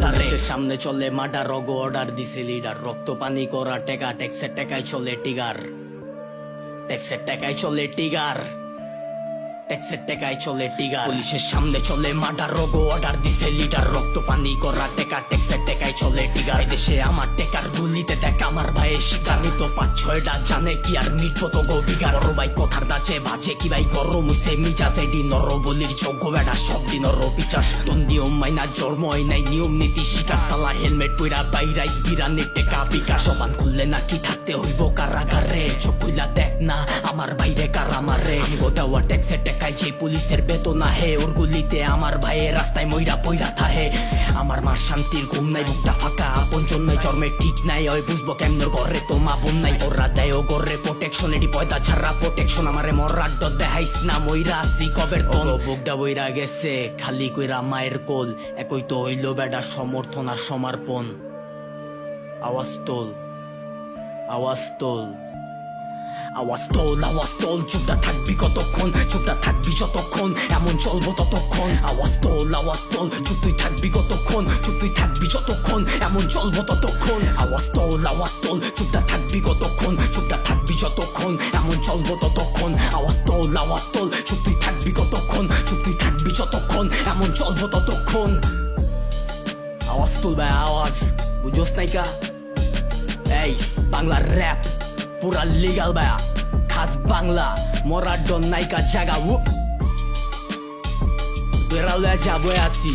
ভান্ডারে সামনে চলে মাডা রগ অর্ডার দিছে লিডার রক্ত, পানি, করা, টেকা, ট্যাক্সের টেকায় চলে টিগার ট্যাক্সের টেকায় চলে টিগার ট্যাক্সের টেকায় চলে টিগার পুলিশের সামনে চলে মাডার রোগ অর্ডার দিছে লিডার রক্ত, পানি, করা, টেকা, ট্যাক্সের চলে টিগার দেশে আমার টেকার গুলিতে দেখ আমার ভাইয়ের শিকারি তো পাঁচ ছয়টা জানে কি আর মিটবো তো বড় ভাই কথার দাচে বাজে কি ভাই গরম নর বলির যোগ্য সব দিন নর পিচাস। জন্ম হয় নাই, নিয়ম নীতি শিকার। সালা হেলমেট বিরানি টেকা সমান খুললে থাকতে হইব কারাগারে। দেখ না আমার ভাইরে গোটাওয়া ট্যাক্সে টেকায় যে পুলিশের বেতন আহে। ওর গুলিতে আমার ভাইয়ের রাস্তায় মইরা পইরা থাহে। আমার মার শান্তির ঘুম নাই ফাঁকা আপন জন্য জন্মে ঠিক নাই, ওই বুঝব কেমন ঘরে তো মা বোন নাই। ওরা দেয় ও গরে প্রোটেকশন এটি পয়দা ছাড়া প্রোটেকশন আমারে মরার ডর দেখাইস না, মইরা আসি কবের তোর বুকটা বইরা গেছে, খালি কইরা মায়ের কোল। একই তো হইল বেডা সমর্থন আর সমর্পণ। আওয়াজ তোল আওয়াজ তোল। আওয়াজ তোল আওয়াজ তোল, চুপটা থাকবি কতক্ষণ? চুপটা থাকবি যতক্ষণ? এমন চলবো ততক্ষণ। আওয়াজ তোল আওয়াজ তোল, চুপ তুই থাকবি কতক্ষণ? চুপ তুই থাকবি যতক্ষণ? এমন চলবো ততক্ষণ। আওয়াজ তোল আওয়াজ তোল, চুপটা থাকবি কতক্ষণ? চুপটা থাকবি যতক্ষণ? এমন চলবো ততক্ষণ। আওয়াজ তোল আওয়াজ তোল, চুপ তুই থাকবি কতক্ষণ? চুপ তুই থাকবি যতক্ষণ? এমন চলবো ততক্ষণ। আওয়াজ ভাই, আওয়াজ। বুঝোস নাইকা এই বাংলা র্যাপ পুরা লিগাল বায়া খাস বাংলা মরা ডন নাইকা জাগা উ। বেড়ালে যাব আসি